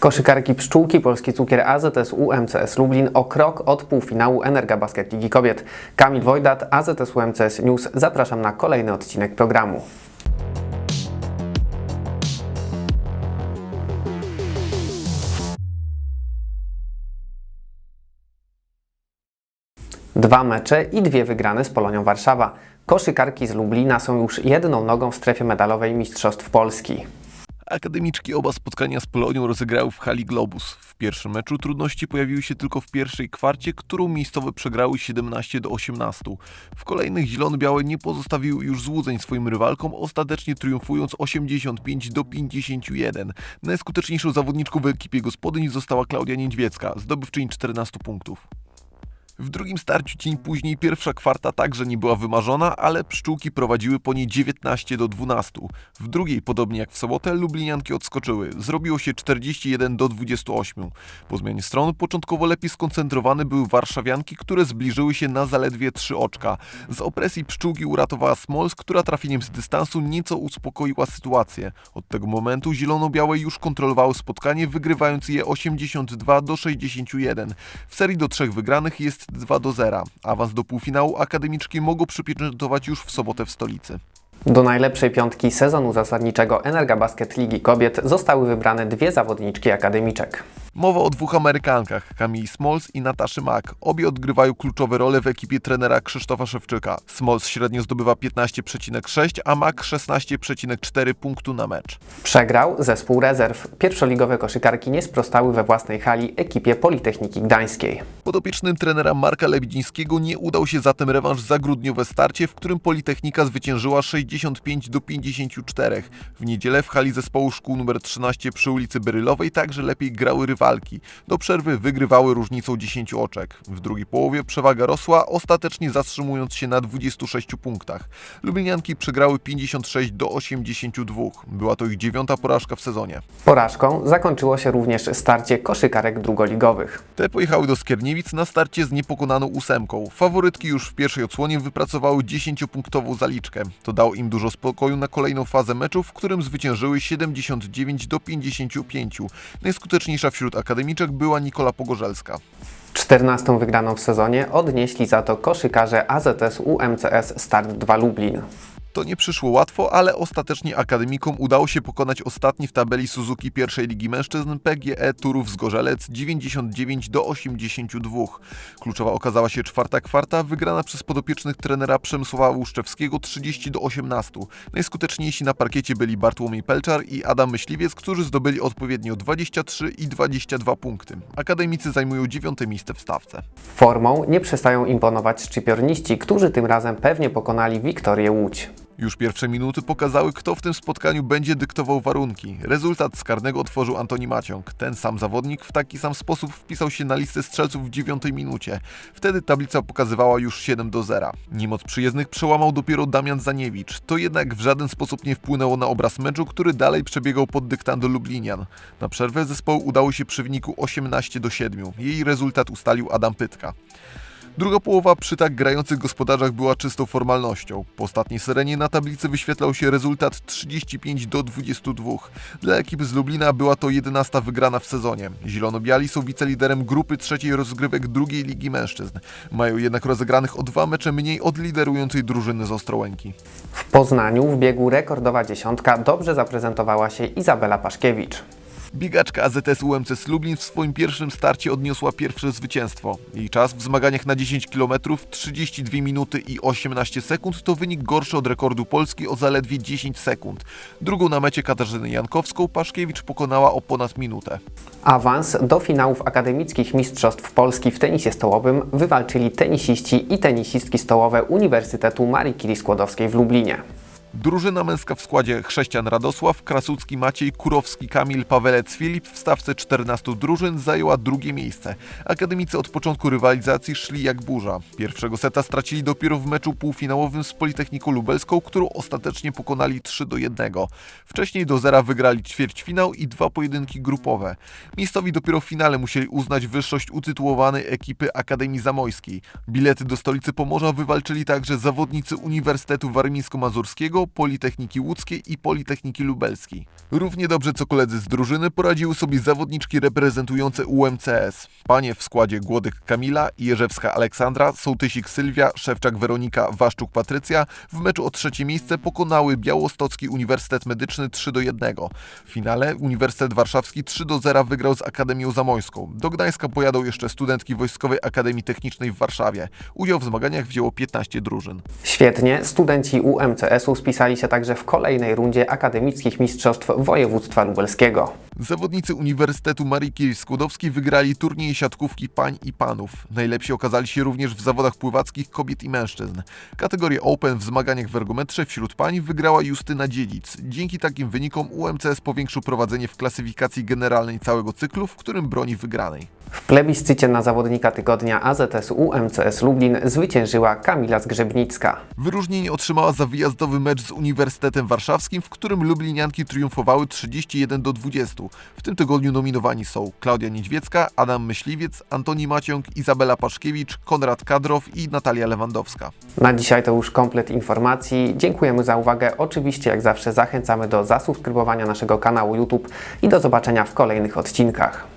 Koszykarki Pszczółki Polski Cukier AZS UMCS Lublin o krok od półfinału Energa Basket Ligi Kobiet. Kamil Wojdat, AZS UMCS News. Zapraszam na kolejny odcinek programu. Dwa mecze i dwie wygrane z Polonią Warszawa. Koszykarki z Lublina są już jedną nogą w strefie medalowej Mistrzostw Polski. Akademiczki oba spotkania z Polonią rozegrały w hali Globus. W pierwszym meczu trudności pojawiły się tylko w pierwszej kwarcie, którą miejscowe przegrały 17 do 18. W kolejnych zielone-białe nie pozostawiły już złudzeń swoim rywalkom, ostatecznie triumfując 85 do 51. Najskuteczniejszą zawodniczką w ekipie gospodyń została Klaudia Niedźwiecka, zdobywczyni 14 punktów. W drugim starciu dzień później pierwsza kwarta także nie była wymarzona, ale pszczółki prowadziły po niej 19 do 12. W drugiej, podobnie jak w sobotę, lublinianki odskoczyły. Zrobiło się 41 do 28. Po zmianie stron początkowo lepiej skoncentrowane były warszawianki, które zbliżyły się na zaledwie 3 oczka. Z opresji pszczółki uratowała Smols, która trafieniem z dystansu nieco uspokoiła sytuację. Od tego momentu zielono-białe już kontrolowały spotkanie, wygrywając je 82 do 61. W serii do trzech wygranych jest 2 do 0. Awans do półfinału akademiczki mogą przypieczętować już w sobotę w stolicy. Do najlepszej piątki sezonu zasadniczego Energa Basket Ligi Kobiet zostały wybrane dwie zawodniczki akademiczek. Mowa o dwóch Amerykankach, Kamili Smalls i Nataszy Mack. Obie odgrywają kluczowe role w ekipie trenera Krzysztofa Szewczyka. Smalls średnio zdobywa 15,6, a Mack 16,4 punktu na mecz. Przegrał zespół rezerw. Pierwszoligowe koszykarki nie sprostały we własnej hali ekipie Politechniki Gdańskiej. Podopiecznym trenera Marka Lebidzińskiego nie udał się zatem rewanż za grudniowe starcie, w którym Politechnika zwyciężyła 65 do 54. W niedzielę w hali zespołu szkół nr 13 przy ulicy Berylowej także lepiej grały rywalki. Do przerwy wygrywały różnicą 10 oczek. W drugiej połowie przewaga rosła, ostatecznie zatrzymując się na 26 punktach. Lublinianki przegrały 56 do 82. Była to ich dziewiąta porażka w sezonie. Porażką zakończyło się również starcie koszykarek drugoligowych. Te pojechały do Skierniewic na starcie z niepokonaną ósemką. Faworytki już w pierwszej odsłonie wypracowały 10-punktową zaliczkę. To dało im dużo spokoju na kolejną fazę meczu, w którym zwyciężyły 79 do 55. Najskuteczniejsza wśród akademiczek była Nikola Pogorzelska. 14 wygraną w sezonie odnieśli za to koszykarze AZS UMCS Start 2 Lublin. To nie przyszło łatwo, ale ostatecznie akademikom udało się pokonać ostatni w tabeli Suzuki pierwszej ligi mężczyzn PGE Turów Zgorzelec 99 do 82. Kluczowa okazała się czwarta kwarta, wygrana przez podopiecznych trenera Przemysława Łuszczewskiego 30 do 18. Najskuteczniejsi na parkiecie byli Bartłomiej Pelczar i Adam Myśliwiec, którzy zdobyli odpowiednio 23 i 22 punkty. Akademicy zajmują dziewiąte miejsce w stawce. Formą nie przestają imponować szczypiorniści, którzy tym razem pewnie pokonali Wiktorię Łódź. Już pierwsze minuty pokazały, kto w tym spotkaniu będzie dyktował warunki. Rezultat z karnego otworzył Antoni Maciąg. Ten sam zawodnik w taki sam sposób wpisał się na listę strzelców w dziewiątej minucie. Wtedy tablica pokazywała już 7 do 0. Niemoc przyjezdnych przełamał dopiero Damian Zaniewicz. To jednak w żaden sposób nie wpłynęło na obraz meczu, który dalej przebiegał pod dyktando Lublinian. Na przerwę zespołu udało się przy wyniku 18 do 7. Jej rezultat ustalił Adam Pytka. Druga połowa przy tak grających gospodarzach była czystą formalnością. Po ostatniej syrenie na tablicy wyświetlał się rezultat 35 do 22. Dla ekipy z Lublina była to 11 wygrana w sezonie. Zielono-biali są wiceliderem grupy trzeciej rozgrywek drugiej ligi mężczyzn. Mają jednak rozegranych o dwa mecze mniej od liderującej drużyny z Ostrołęki. W Poznaniu w biegu rekordowa dziesiątka dobrze zaprezentowała się Izabela Paszkiewicz. Biegaczka AZS UMCS Lublin w swoim pierwszym starcie odniosła pierwsze zwycięstwo. Jej czas w zmaganiach na 10 km 32 minuty i 18 sekund to wynik gorszy od rekordu Polski o zaledwie 10 sekund. Drugą na mecie Katarzynę Jankowską Paszkiewicz pokonała o ponad minutę. Awans do finałów akademickich Mistrzostw Polski w tenisie stołowym wywalczyli tenisiści i tenisistki stołowe Uniwersytetu Marii Curie Skłodowskiej w Lublinie. Drużyna męska w składzie Chrześcian Radosław, Krasucki Maciej, Kurowski Kamil, Pawelec Filip w stawce 14 drużyn zajęła drugie miejsce. Akademicy od początku rywalizacji szli jak burza. Pierwszego seta stracili dopiero w meczu półfinałowym z Politechniką Lubelską, którą ostatecznie pokonali 3 do 1. Wcześniej do zera wygrali ćwierćfinał i dwa pojedynki grupowe. Miejscowi dopiero w finale musieli uznać wyższość utytułowanej ekipy Akademii Zamojskiej. Bilety do stolicy Pomorza wywalczyli także zawodnicy Uniwersytetu Warmińsko-Mazurskiego Politechniki Łódzkiej i Politechniki Lubelskiej. Równie dobrze co koledzy z drużyny poradziły sobie zawodniczki reprezentujące UMCS. Panie w składzie Głodek Kamila, Jerzewska Aleksandra, Sołtysik Sylwia, Szewczak Weronika, Waszczuk Patrycja w meczu o trzecie miejsce pokonały Białostocki Uniwersytet Medyczny 3 do 1. W finale Uniwersytet Warszawski 3 do 0 wygrał z Akademią Zamońską. Do Gdańska pojadą jeszcze studentki Wojskowej Akademii Technicznej w Warszawie. Udział w zmaganiach wzięło 15 drużyn. Świetnie, studenci UMCS-u spisali się także w kolejnej rundzie akademickich mistrzostw województwa lubelskiego. Zawodnicy Uniwersytetu Marii Curie-Skłodowskiej wygrali turniej siatkówki pań i panów. Najlepsi okazali się również w zawodach pływackich kobiet i mężczyzn. Kategorię Open w zmaganiach w ergometrze wśród pań wygrała Justyna Dziedzic. Dzięki takim wynikom UMCS powiększył prowadzenie w klasyfikacji generalnej całego cyklu, w którym broni wygranej. W plebiscycie na zawodnika tygodnia AZS UMCS Lublin zwyciężyła Kamila Zgrzebnicka. Wyróżnienie otrzymała za wyjazdowy mecz z Uniwersytetem Warszawskim, w którym lublinianki triumfowały 31 do 20. W tym tygodniu nominowani są Klaudia Niedźwiecka, Adam Myśliwiec, Antoni Maciąg, Izabela Paszkiewicz, Konrad Kadrow i Natalia Lewandowska. Na dzisiaj to już komplet informacji. Dziękujemy za uwagę. Oczywiście, jak zawsze, zachęcamy do zasubskrybowania naszego kanału YouTube i do zobaczenia w kolejnych odcinkach.